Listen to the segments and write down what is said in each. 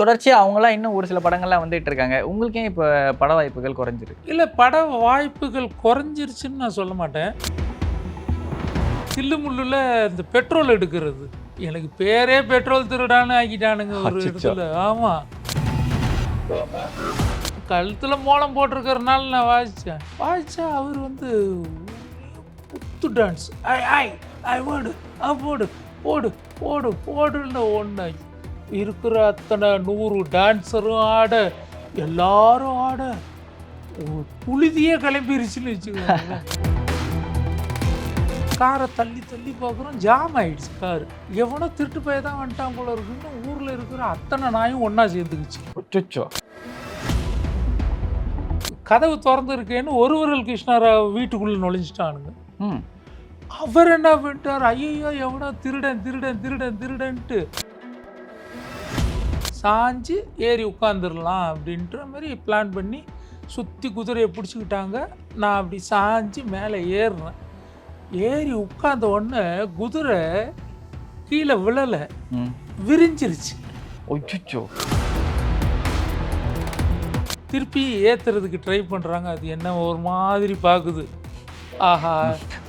தொடர்ச்சியாக அவங்களாம் இன்னும் ஒரு சில படங்கள்லாம் வந்துட்டு இருக்காங்க. உங்களுக்கு ஏன் இப்போ பட வாய்ப்புகள் குறைஞ்சிருக்கு. இல்லை பட வாய்ப்புகள் குறைஞ்சிருச்சுன்னு நான் சொல்ல மாட்டேன். சில்லுமுள்ளுல இந்த பெட்ரோல் எடுக்கிறது. எனக்கு பேரே பெட்ரோல் திருடான்னு ஆக்கிட்டானுங்க ஒரு. இடத்துல. ஆமாம் கழுத்தில் மோளம் போட்டிருக்கறனால நான் வாசித்தேன் வாசித்தா அவர் வந்து குத்து டான்ஸ் ஐ ஐ ஐ போடு ஆ போடு போடு போடு போடுன்னு ஒன்று இருக்கிற அத்தனை நூறு டான்ஸரும் ஆட எல்லாரும் ஆட புழுதியே கிளம்பிருச்சுன்னு வச்சுக்கோங்க. காரை தள்ளி தள்ளி பார்க்குறோம் ஜாம் ஆயிடுச்சு கார். எவனோ திருட்டு போய் தான் வந்துட்டான் போல இருக்குன்னு ஊரில் இருக்கிற அத்தனை நாயும் ஒன்றா சேர்ந்துக்குச்சு. கதவு திறந்துருக்கேன்னு ஒரு விரல் கிருஷ்ணராவ் வீட்டுக்குள்ளே நுழைஞ்சிட்டானுங்க. ம். அவர் என்ன பண்ணிட்டார்? ஐயோ எவனோ திருடன் திருடன் திருடன் திருடன்ட்டு சாஞ்சு ஏறி உட்காந்துடலாம் அப்படின்ற மாதிரி பிளான் பண்ணி சுற்றி குதிரையை பிடிச்சிக்கிட்டாங்க. நான் அப்படி சாஞ்சு மேலே ஏறுறேன். ஏறி உட்கார்ந்த உடனே குதிரை கீழே விழலை. விரிஞ்சிருச்சு. அச்சோ திருப்பி ஏற்றுறதுக்கு ட்ரை பண்ணுறாங்க அது என்ன ஒரு மாதிரி பார்க்குது ஆஹா.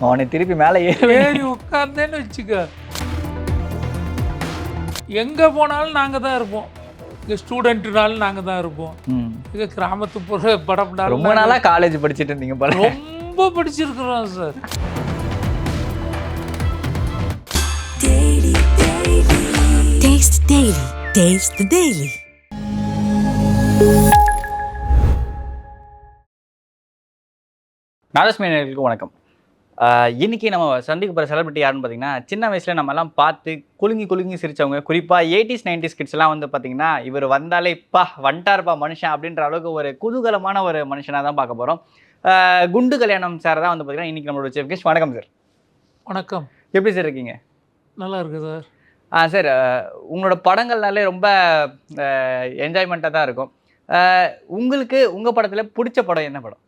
அவனை திருப்பி மேலே ஏறி ஏறி உட்கார்ந்தேன்னு வச்சுக்க. எங்கே போனாலும் நாங்கள் தான் இருப்போம். இங்கே ஸ்டூடெண்ட்டுனாலும் நாங்கள் தான் இருப்போம். இங்கே கிராமத்து புற படப்படாலும் ரொம்ப நாளாக காலேஜ் படிச்சுட்டு இருந்தீங்க போல. ரொம்ப படிச்சிருக்கிறோம் sir Taste Daily. Taste the Daily. வணக்கம். இன்னைக்கு நம்ம சந்திக்க போகிற செலிபிரிட்டி யாருன்னு பார்த்தீங்கன்னா சின்ன வயசில் நம்ம எல்லாம் பார்த்து குலுங்கி குலுங்கி சிரிச்சவங்க. குறிப்பாக எயிட்டிஸ் நைன்டிஸ் கிட்ஸ் எல்லாம் வந்து பார்த்தீங்கன்னா இவர் வந்தாலே பா வந்துட்டாருப்பா மனுஷன் அப்படின்ற அளவுக்கு ஒரு குதூகலமான ஒரு மனுஷனாக தான் பார்க்க போகிறோம் குண்டு கல்யாணம் சார் தான் வந்து பார்த்தீங்கன்னா இன்னைக்கு நம்மளோட சீஃப் கெஸ்ட் வணக்கம் சார் வணக்கம். எப்படி சார் இருக்கீங்க? நல்லா இருக்கு சார் ஆ சார் உங்களோட படங்கள்னாலே ரொம்ப என்ஜாய்மெண்ட்டாக தான் இருக்கும். உங்களுக்கு உங்கள் படத்தில் பிடிச்ச படம் என்ன படம்?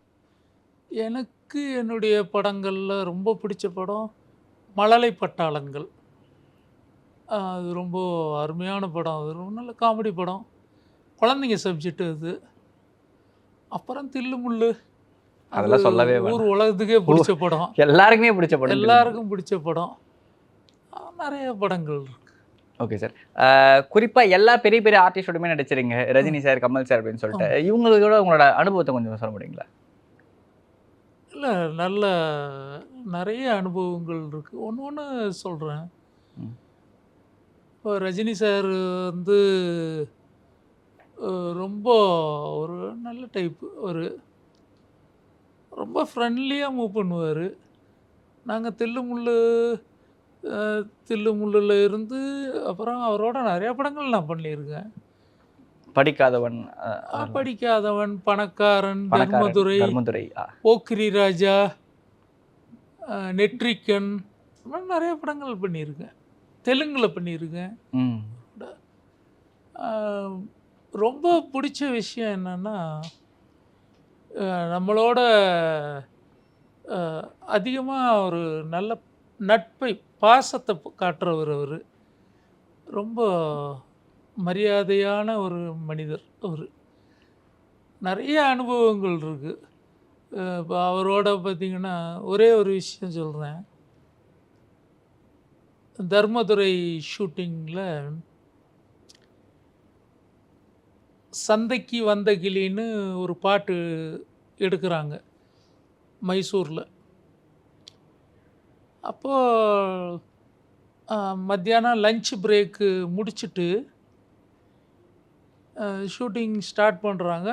எனக்கு என்னுடைய படங்களில் ரொம்ப பிடிச்ச படம் மழலை பட்டாளங்கள் அது ரொம்ப அருமையான படம். அது ரொம்ப நல்ல காமெடி படம். குழந்தைங்க சப்ஜெக்ட் அது. அப்புறம் தில்லு முள்ளு. அது அதெல்லாம் சொல்லவே. ஊர் உலகத்துக்கே பிடிச்ச படம். எல்லாருக்குமே பிடிச்ச படம் எல்லாருக்கும் பிடிச்ச படம். நிறைய படங்கள் இருக்கு. Okay sir. குறிப்பாக எல்லா பெரிய பெரிய ஆர்டிஸ்டோடுமே நடிச்சிருங்க. ரஜினி சார் கமல் சார் அப்படின்னு சொல்லிட்டு. இவங்களோட உங்களோட அனுபவத்தை கொஞ்சம் சொல்ல முடியுங்களா? இல்லை நல்ல நிறைய அனுபவங்கள் இருக்குது ஒன்று ஒன்று சொல்கிறேன். இப்போ ரஜினி சார் வந்து ரொம்ப ஒரு நல்ல டைப்பு ஒரு ரொம்ப ஃப்ரெண்ட்லியாக மூவ் பண்ணுவார். நாங்கள் தில்லுமுள்ளு அஹ், தில்லுமுள்ளுல இருந்து அப்புறம் அவரோட நிறையா படங்கள் நான் பண்ணியிருக்கேன். படிக்காதவன் படிக்காதவன் பணக்காரன் தர்மதுரை தர்மதுரை. போக்கிரி ராஜா மாதிரி நிறைய படங்கள் பண்ணியிருக்கேன். தெலுங்கில் பண்ணியிருக்கேன். ரொம்ப பிடிச்ச விஷயம் என்னென்னா நம்மளோட அதிகமாக ஒரு நல்ல நட்பை பாசத்தை காட்டுறவர் அவர். ரொம்ப மரியாதையான ஒரு மனிதர் அவர். நிறைய அனுபவங்கள் இருக்குது இப்போ அவரோட பார்த்திங்கன்னா ஒரே ஒரு விஷயம் சொல்கிறேன் தர்மதுரை ஷூட்டிங்கில் சந்தைக்கு வந்த கிளின்னு ஒரு பாட்டு எடுக்கிறாங்க மைசூரில். அப்போது மத்தியானம் லஞ்ச் பிரேக்கு முடிச்சுட்டு ஷூட்டிங் ஸ்டார்ட் பண்ணுறாங்க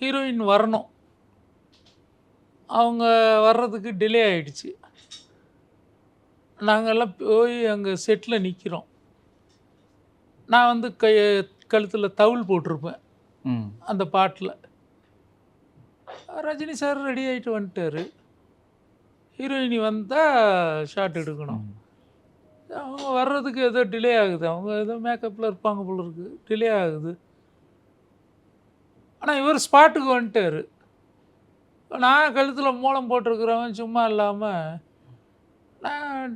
ஹீரோயின் வரணும். அவங்க வர்றதுக்கு டிலே ஆயிடுச்சு. நாங்கெல்லாம் போய் அங்கே செட்டில் நிற்கிறோம் நான் வந்து கை கழுத்தில் தவுள் போட்டிருப்பேன். அந்த பாட்டில். ரஜினி சார் ரெடி ஆகிட்டு வந்துட்டார். ஹீரோயினி வந்தால் ஷாட் எடுக்கணும். அவங்க வர்றதுக்கு ஏதோ டிலே ஆகுது. அவங்க ஏதோ மேக்கப்பில் இருப்பாங்க போல இருக்கு. டிலே ஆகுது. ஆனால் இவர் ஸ்பாட்டுக்கு வந்துட்டார். நான் கழுத்தில் மூலம் போட்டிருக்கிறவன் சும்மா இல்லாமல் நான்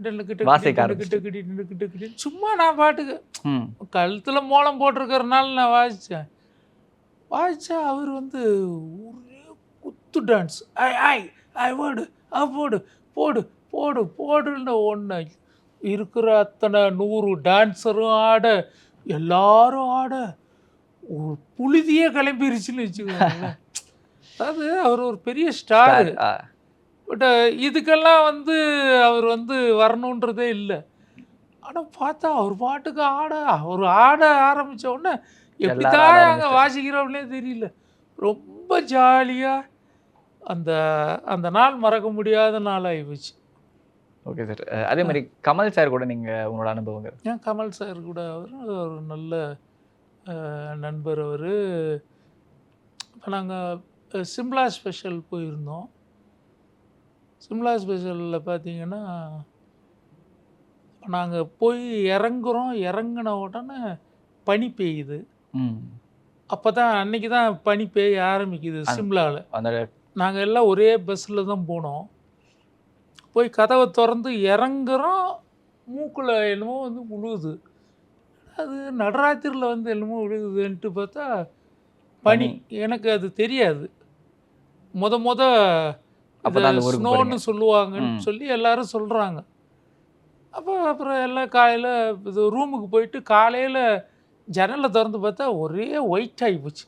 சும்மா நான் பாட்டுக்கு கழுத்தில் மோளம் போட்டிருக்கறனால நான் வாசித்தேன் வாசித்தா அவர் வந்து ஒரே குத்து டான்ஸ் ஐ ஐ ஐ போடு போடு போடு போடு போடுன்னு ஒன்று இருக்கிற அத்தனை நூறு டான்ஸரும் ஆட எல்லாரும் ஆட ஒரு புழுதியே கிளம்பிருச்சுன்னு வச்சுக்கோங்களேன். அதாவது அவர் ஒரு பெரிய ஸ்டார் பட் இதுக்கெல்லாம் வந்து அவர் வந்து வரணுன்றதே இல்லை. ஆனால் பார்த்தா அவர் பாட்டுக்கு ஆட அவர் ஆட ஆரம்பிச்ச உடனே எப்படி எல்லாரும் தான் ஆட அங்கே வாசிக்கிறோம்னே தெரியல. ரொம்ப ஜாலியாக அந்த அந்த நாள் மறக்க முடியாத நாள் ஆகிப்போச்சு ஓகே சார் அதே மாதிரி கமல் சார் கூட நீங்க உங்களோட அனுபவங்கள் ஏன் கமல் சார் கூட அவர் ஒரு நல்ல நண்பர் அவர். இப்போ நாங்கள் சிம்லா ஸ்பெஷல் போயிருந்தோம். சிம்லா ஸ்பெஷலில் பார்த்தீங்கன்னா நாங்கள் போய் இறங்குறோம். இறங்கின உடனே பனி பெய்யுது. அப்போ தான் அன்னைக்கு தான் பனி பெய்ய ஆரம்பிக்குது சிம்லாவில் அந்த நாங்கள் எல்லாம் ஒரே பஸ்ஸில் தான் போனோம். போய் கதவை திறந்து இறங்குறோம் மூக்கில் என்னமோ வந்து விழுகுது அது நடராத்திரியில் வந்து என்னமோ விழுகுதுன்ட்டு பார்த்தா பனி. எனக்கு அது தெரியாது. முத முத ஸ்னோன்னு சொல்லுவாங்கன்னு. சொல்லி எல்லாரும் சொல்கிறாங்க அப்போ அப்புறம் எல்லாம் காலையில் இது ரூமுக்கு போயிட்டு காலையில் ஜன்னலை திறந்து பார்த்தா ஒரே ஒயிட் ஆகி போச்சு.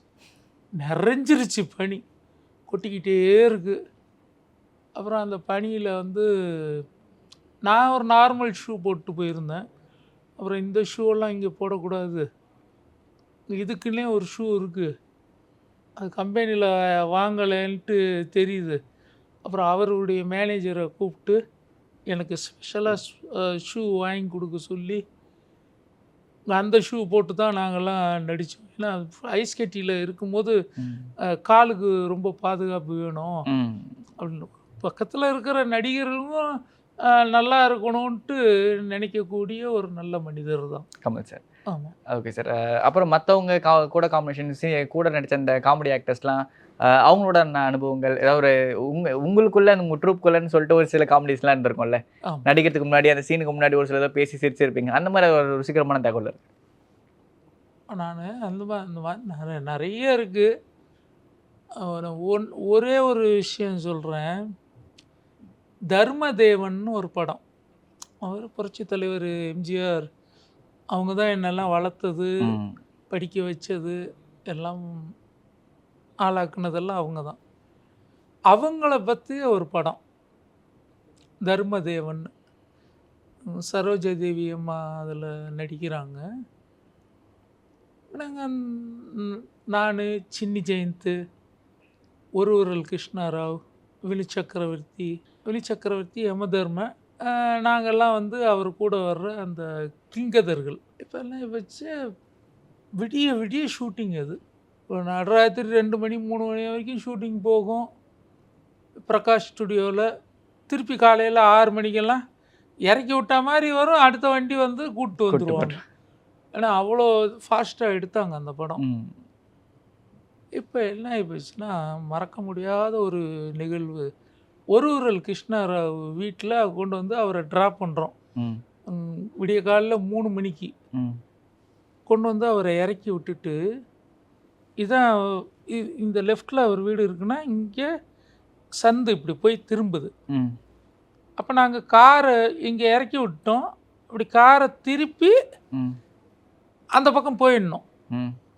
நிறைஞ்சிருச்சு பனி. கொட்டிக்கிட்டே இருக்கு. அப்புறம் அந்த பனியில் வந்து நான் ஒரு நார்மல் ஷூ போட்டு போயிருந்தேன். அப்புறம் இந்த ஷூவெல்லாம் இங்கே போடக்கூடாது. இதுக்குன்னே ஒரு ஷூ இருக்குது அது கம்பெனியில் வாங்கலைன்ட்டு தெரியுது. அப்புறம் அவருடைய மேனேஜரை கூப்பிட்டு எனக்கு ஸ்பெஷலாக ஷூ வாங்கி கொடுக்க சொல்லி அந்த ஷூ போட்டு தான் நாங்கள்லாம் நடித்தோம் ஏன்னா ஐஸ் கட்டியில் இருக்கும்போது காலுக்கு ரொம்ப பாதுகாப்பு வேணும். அப்படின்னு பக்கத்தில் இருக்கிற நடிகர்களும் நல்லா இருக்கணும்ன்ட்டு நினைக்கக்கூடிய ஒரு நல்ல மனிதர் தான். கமல் சார். ஆமாம் ஓகே சார். அப்புறம் மற்றவங்க கா கூட காம்பினேஷன் கூட நடிச்ச அந்த காமெடி ஆக்டர்ஸ்லாம் அவங்களோட அனுபவங்கள் ஏதாவது ஒரு உங்க உங்களுக்குள்ள உங்க ட்ரூப்குள்ளன்னு சொல்லிட்டு ஒரு சில காமெடிஸ்லாம் இருந்திருக்கும்ல. நடிக்கிறதுக்கு முன்னாடி அந்த சீனுக்கு முன்னாடி ஒரு சில பேசி சிரிச்சிருப்பீங்க. அந்த மாதிரி ஒரு ருசிகரமான தகவல் இருக்கு. நான் அந்த மாதிரி அந்த மாதிரி நிறைய நிறைய இருக்குது ஒன் ஒரே ஒரு விஷயம் சொல்கிறேன் தர்மதேவன்னு ஒரு படம். அவர் புரட்சி தலைவர் எம்ஜிஆர் அவங்க தான் என்னெல்லாம் வளர்த்தது. படிக்க வச்சது எல்லாம் ஆளாக்குனதெல்லாம் அவங்க தான். அவங்கள பற்றி ஒரு படம். தர்மதேவன். சரோஜா தேவி அம்மா அதில் நடிக்கிறாங்க. நாங்கள் நான் சின்னி ஜெயந்த் ஒரு உரல் கிருஷ்ணாராவ் விழி சக்கரவர்த்தி விழி சக்கரவர்த்தி யமதர்ம ஆஹ், நாங்கெல்லாம் வந்து அவர் கூட வர்ற அந்த கிங்கதர்கள். இப்போல்லாம் வச்சு விடிய விடிய ஷூட்டிங் அது. நடராத்திரி ரெண்டு மணி மூணு மணி வரைக்கும் ஷூட்டிங் போகும். பிரகாஷ் ஸ்டுடியோவில் திருப்பி காலையில் ஆறு மணிக்கெல்லாம் இறக்கி விட்ட மாதிரி வரும். அடுத்த வண்டி வந்து கூப்பிட்டு வந்துடுவாங்க ஏன்னா அவ்வளோ ஃபாஸ்ட்டாக எடுத்தாங்க அந்த படம். இப்போ என்ன ஆகிப்போச்சுன்னா மறக்க முடியாத ஒரு நிகழ்வு. ஒரு உரல் கிருஷ்ணராவ் வீட்டில் கொண்டு வந்து அவரை ட்ராப் பண்ணுறோம். விடிய காலையில் மூணு மணிக்கு. கொண்டு வந்து அவரை இறக்கி விட்டுட்டு இதான் இந்த லெஃப்டில் அவர் வீடு இருக்குன்னா இங்கே சந்து இப்படி போய் திரும்புது ம். அப்போ நாங்கள் காரை இங்கே இறக்கி விட்டோம் அப்படி காரை திருப்பி. அந்த பக்கம் போயிடணும்.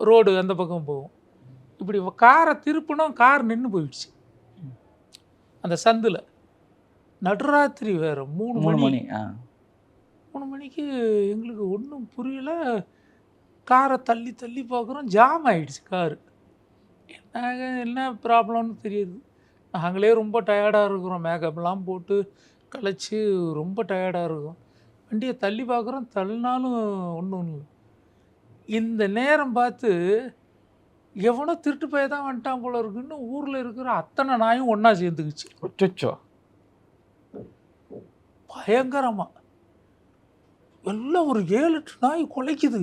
ரோடு அந்த பக்கம் போகும் இப்படி காரை திருப்பினோம் கார் நின்று போயிடுச்சு அந்த சந்தில். நடுராத்திரி வேறு மூணு மூணு மணி. மணி மணிக்கு எங்களுக்கு ஒன்றும் புரியல. காரை தள்ளி தள்ளி பார்க்குறோம் ஜாம் ஆயிடுச்சு காரு. என்ன என்ன ப்ராப்ளம்னு தெரியுது. நாங்களே ரொம்ப டயர்டாக இருக்கிறோம். மேக்கப்லாம் போட்டு களைச்சி ரொம்ப டயர்டாக இருக்கும். வண்டியை தள்ளி பார்க்குறோம் தள்ளினாலும் ஒன்றும் இல்லை. இந்த நேரம் பார்த்து எவனோ திருட்டு பைய தான் வந்துட்டான் போல இருக்குன்னு ஊரில் இருக்கிற அத்தனை நாயும் ஒன்றா சேர்ந்துக்குச்சு. அச்சச்சோ. பயங்கரமாக எல்லாம் ஒரு ஏழு எட்டு நாய் குலைக்குது.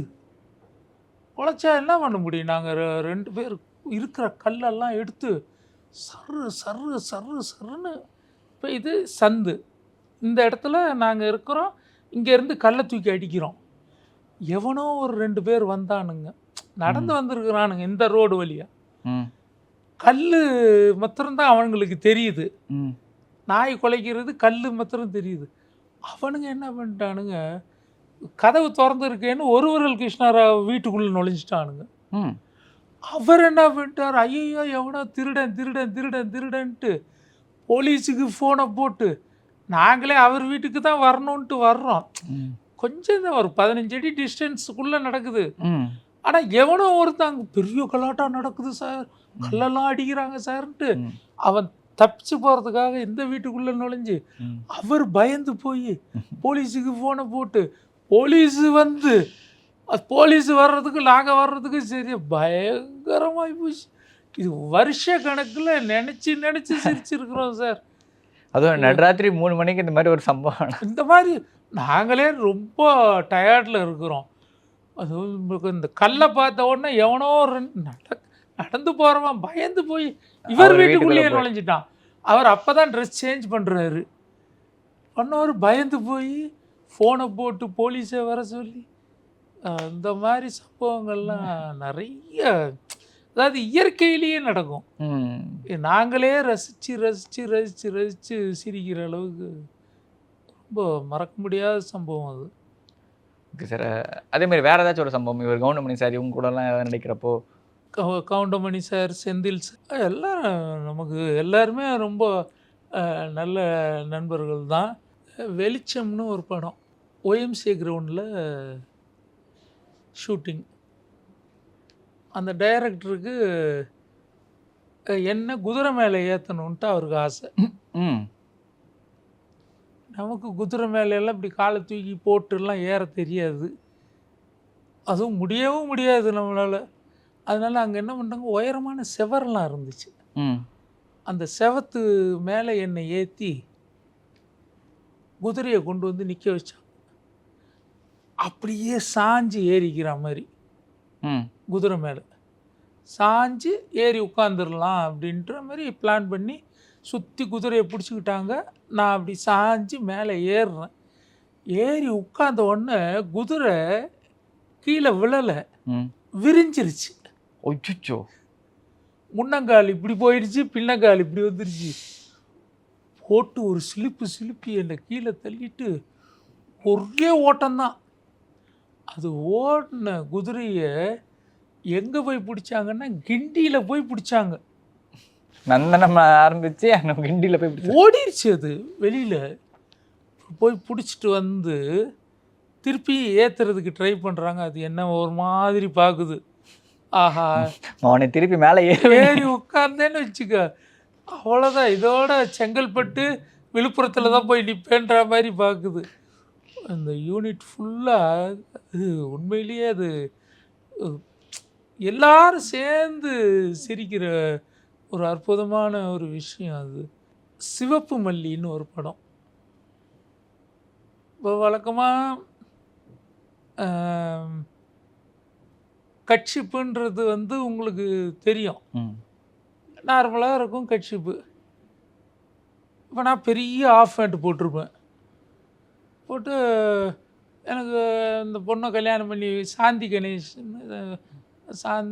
குலைச்சா என்ன பண்ண முடியும்? நாங்கள் ரெண்டு பேர் இருக்கிற கல்லெல்லாம் எடுத்து சர்ரு சர்ரு சர்ரு சர்ருன்னு இப்போ இது சந்து. இந்த இடத்துல நாங்கள் இருக்கிறோம். இங்கேருந்து கல்லை தூக்கி அடிக்கிறோம். எவனோ ஒரு ரெண்டு பேர் வந்தானுங்க. நடந்து வந்திருக்கிறானுங்க இந்த ரோடு வழியா. ம். கல் மாத்திரம்தான் அவனுங்களுக்கு தெரியுது. நாய் குலைக்கிறது கல் மாத்திரம் தெரியுது. அவனுங்க என்ன பண்ணிட்டானுங்க? கதவு திறந்துருக்கேன்னு ஒரு விரல் கிருஷ்ணராவ் வீட்டுக்குள்ளே நுழைஞ்சிட்டானுங்க. அவர் என்ன பண்ணிட்டார்? ஐயோ எவனோ திருடன் திருடன் திருடன் திருடன்ட்டு போலீஸுக்கு ஃபோனை போட்டு நாங்களே அவர் வீட்டுக்கு தான் வரணுன்ட்டு வர்றோம். கொஞ்சம் தான் ஒரு பதினஞ்சு அடி டிஸ்டன்ஸுக்குள்ளே நடக்குது. ஆனால் எவனோ ஒருத்தாங்க பெரிய கலாட்டா நடக்குது சார். கல்லெல்லாம் அடிக்கிறாங்க சார்ன்ட்டு. அவன் தப்பிச்சு போகிறதுக்காக இந்த வீட்டுக்குள்ளே நுழைஞ்சு. அவர் பயந்து போய் போலீஸுக்கு ஃபோனை போட்டு போலீஸ் வந்து. போலீஸ் வர்றதுக்கு நாங்கள் வர்றதுக்கு சரி பயங்கரமாகி போச்சு. இது வருஷ கணக்கில் நினச்சி நினச்சி சிரிச்சிருக்கிறோம் சார். அதுவும் நடுராத்திரி மூணு மணிக்கு இந்த மாதிரி ஒரு சம்பவம். இந்த மாதிரி நாங்களே ரொம்ப டயர்டில் இருக்கிறோம். அது உங்களுக்கு இந்த கல்லை பார்த்த உடனே எவனோ ரெண்டு நட நடந்து போகிறவன் பயந்து போய் இவர் வீட்டுக்குள்ளேயே. நுழைஞ்சிட்டான். அவர் அப்போ தான் ட்ரெஸ் சேஞ்ச் பண்ணுறாரு பண்ணவர் பயந்து போய் ஃபோனை போட்டு போலீஸை வர சொல்லி இந்த மாதிரி சம்பவங்கள்லாம் நிறைய அதாவது இயற்கையிலேயே நடக்கும். நாங்களே ரசித்து ரசித்து ரசித்து ரசித்து சிரிக்கிற அளவுக்கு ரொம்ப மறக்க முடியாத சம்பவம் அது. Okay sir. அதே மாதிரி வேற ஏதாச்சும் ஒரு சம்பவம்? இவர் கவுண்டமணி சார் இவங்க கூடலாம் ஏதாவது நடிக்கிறப்போ? கவு- கவுண்டமணி சார் செந்தில் சார் எல்லாரும் நமக்கு எல்லாருமே ரொம்ப நல்ல நண்பர்கள் தான். வெளிச்சம்னு ஒரு படம். ஒஎம்சி கிரவுண்டில் ஷூட்டிங். அந்த டைரக்டருக்கு என்ன குதிரை மேலே ஏற்றணுன்ட்டு அவருக்கு ஆசை. நமக்கு குதிரை மேல எல்லாம் இப்படி காலை தூக்கி போட்டுலாம் ஏற தெரியாது. அதுவும் முடியவும் முடியாது நம்மளால். அதனால் அங்கே என்ன பண்ணுறாங்க உயரமான செவரெல்லாம் இருந்துச்சு. அந்த செவத்து மேலே என்னை ஏற்றி குதிரையை கொண்டு வந்து நிற்க வச்சாங்க. அப்படியே சாஞ்சு ஏறிக்கிற மாதிரி. குதிரை மேலே. சாஞ்சு ஏறி உட்காந்துடலாம் அப்படின்ற மாதிரி பிளான் பண்ணி சுற்றி குதிரையை பிடிச்சிக்கிட்டாங்க. நான் அப்படி சாஞ்சு மேலே ஏறுறேன். ஏறி உட்கார்ந்த உடனே குதிரை கீழே விழலை. விரிஞ்சிருச்சு. ஒச்சுச்சோ முன்னங்கால் இப்படி போயிடுச்சு பின்னங்கால் இப்படி வந்துருச்சு. போட்டு ஒரு சிலிப்பு சிலிப்பி என்னை கீழே தள்ளிட்டு ஒரே ஓட்டம்தான். அது ஓடின குதிரையை எங்கே போய் பிடிச்சாங்கன்னா கிண்டியில் போய் பிடிச்சாங்க. நந்தனம் ஆரம்பிச்சு அங்க கிண்டியில் போய் பிடிச்சா ஓடிருச்சு அது வெளியில். போய் பிடிச்சிட்டு வந்து திருப்பி ஏற்றுறதுக்கு ட்ரை பண்ணுறாங்க அது என்ன ஒரு மாதிரி பார்க்குது ஆஹா. அவனை திருப்பி மேலே ஏறி ஏறி உட்கார்ந்தேன்னு வச்சுக்க. அவ்வளோதான் இதோட செங்கல்பட்டு விழுப்புரத்தில் தான் போய் நிற்பேன்ற மாதிரி பார்க்குது அந்த யூனிட் ஃபுல்லாக அது உண்மையிலேயே அது எல்லாரும் சேர்ந்து சிரிக்கிற ஒரு அற்புதமான ஒரு விஷயம் அது. சிவப்பு மல்லின்னு ஒரு படம். இப்போ வழக்கமாக கட்சிப்புன்றது வந்து உங்களுக்கு தெரியும். நார்மலாக இருக்கும் கட்சிப்பு. இப்போ நான் பெரிய ஆஃப் பேண்ட் போட்டிருப்பேன். போட்டு எனக்கு இந்த பொண்ணை கல்யாணம் பண்ணி சாந்தி கணேஷ் சாந்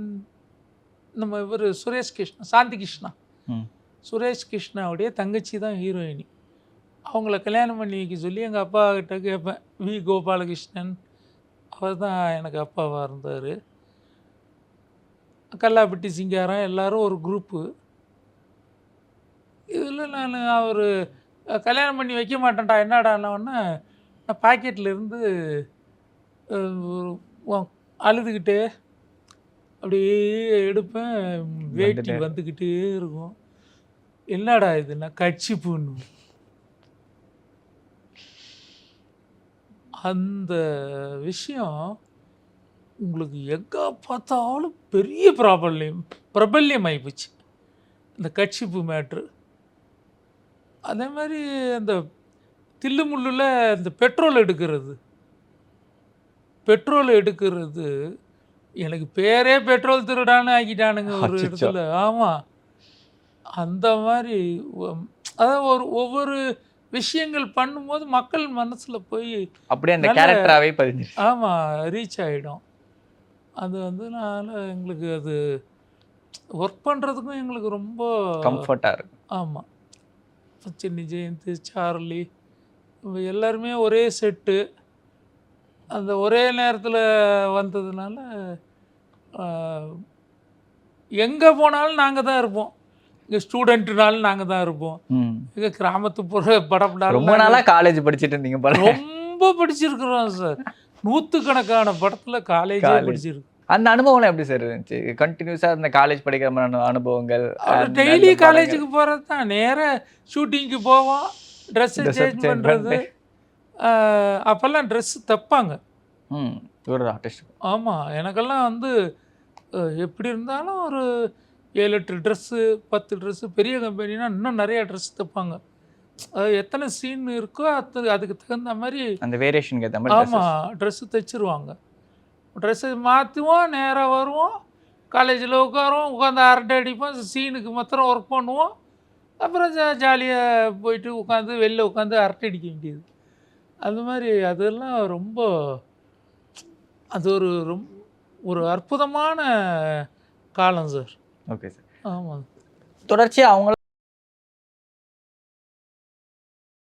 நம்ம இவர் சுரேஷ் கிருஷ்ணா சாந்தி கிருஷ்ணா. சுரேஷ் கிருஷ்ணாவுடைய தங்கச்சி தான் ஹீரோயினி அவங்கள கல்யாணம் பண்ணி வைக்க சொல்லி எங்கள் அப்பா கிட்ட கேட்பேன் வி. கோபாலகிருஷ்ணன். அவர் தான் எனக்கு அப்பாவாக இருந்தார். கல்லாப்பட்டி சிங்காரம் எல்லாரும் ஒரு குரூப்பு இதில் நான் அவர் கல்யாணம் பண்ணி வைக்க மாட்டேன்டா என்னடான்னொன்னே நான் வ- அழுதுகிட்டே அப்படியே எடுப்பேன். வேட்டி. வந்துக்கிட்டே இருக்கும். என்னடா இதுன்னா கட்சி பூன்னு அந்த விஷயம் உங்களுக்கு எங்கே பார்த்தாலும் பெரிய ப்ராபல்யம் பிரபல்யம் ஆகிப்போச்சு இந்த கட்சிப்பு மேட்ரு. அதே மாதிரி அந்த தில்லுமுள்ளில் இந்த பெட்ரோல் எடுக்கிறது. பெட்ரோல் எடுக்கிறது எனக்கு பேரே பெட்ரோல் திருடான்னு ஆக்கிட்டானுங்க ஒரு. இடத்துல. ஆமாம் அந்த மாதிரி அதாவது ஒரு ஒவ்வொரு விஷயங்கள் பண்ணும்போது மக்கள் மனசில் போய் அப்படியே அந்த கேரக்டராகவே பதிஞ்சு ஆமாம் ரீச் ஆகிடும் அது வந்து நான் எங்களுக்கு அது ஒர்க் பண்ணுறதுக்கும் எங்களுக்கு ரொம்ப கம்ஃபர்ட்டாக இருக்கும் ஆமாம் சின்னி ஜெயந்த் சார்லி எல்லாருமே ஒரே செட்டு அந்த ஒரே நேரத்தில் வந்ததுனால எங்கே போனாலும் நாங்கள் தான் இருப்போம். இங்கே ஸ்டூடெண்ட்டுனாலும் நாங்கள் தான் இருப்போம். இங்கே கிராமத்துப்புற படப்படாலும் ரொம்ப நாளா காலேஜ் படிச்சிட்டு இருந்தீங்க போல. ரொம்ப படிச்சிருக்கிறோம் சார். நூற்றுக்கணக்கான படத்தில் காலேஜே. படிச்சிருக்கோம். அந்த அனுபவம்லாம் எப்படி சார் இருந்துச்சு? கண்டினியூஸா அந்த காலேஜ் படிக்கிற மாதிரி அனு- அனுபவங்கள் டெய்லி காலேஜுக்கு போகிறது தான் நேராக ஷூட்டிங்க்கு போவோம். ட்ரெஸ்ஸை Dress சேஞ்ச் change பண்ணுறது அப்போல்லாம் ட்ரெஸ் தைப்பாங்க. ம் ஆர்டிஸ்ட் ஆமாம் எனக்கெல்லாம் வந்து எப்படி இருந்தாலும் ஒரு ஏழு எட்டு ட்ரெஸ்ஸு பத்து ட்ரெஸ்ஸு பெரிய கம்பெனினா இன்னும் நிறைய ட்ரெஸ் தைப்பாங்க. அது எத்தனை சீன் இருக்கோ அது அதுக்கு தகுந்த மாதிரி அந்த வேரியேஷனுக்கு ஏற்ற மாதிரி. ஆமாம் ட்ரெஸ்ஸு தைச்சிருவாங்க. ட்ரெஸ்ஸு மாற்றுவோம் நேராக வருவோம் காலேஜில் உட்காருவோம் உட்காந்து அரட்டை அடிப்போம் சீனுக்கு மாத்திரம் ஒர்க் பண்ணுவோம். அப்புறம் ஜா ஜாலியாக போயிட்டு உட்காந்து வெளில உட்காந்து அரட்டை அடிக்க வேண்டியது. அது மாதிரி அதெல்லாம் ரொம்ப அது ஒரு ரொம்ப ஒரு அற்புதமான காலம் சார். Okay sir. ஆமாம். தொடர்ச்சியா அவங்க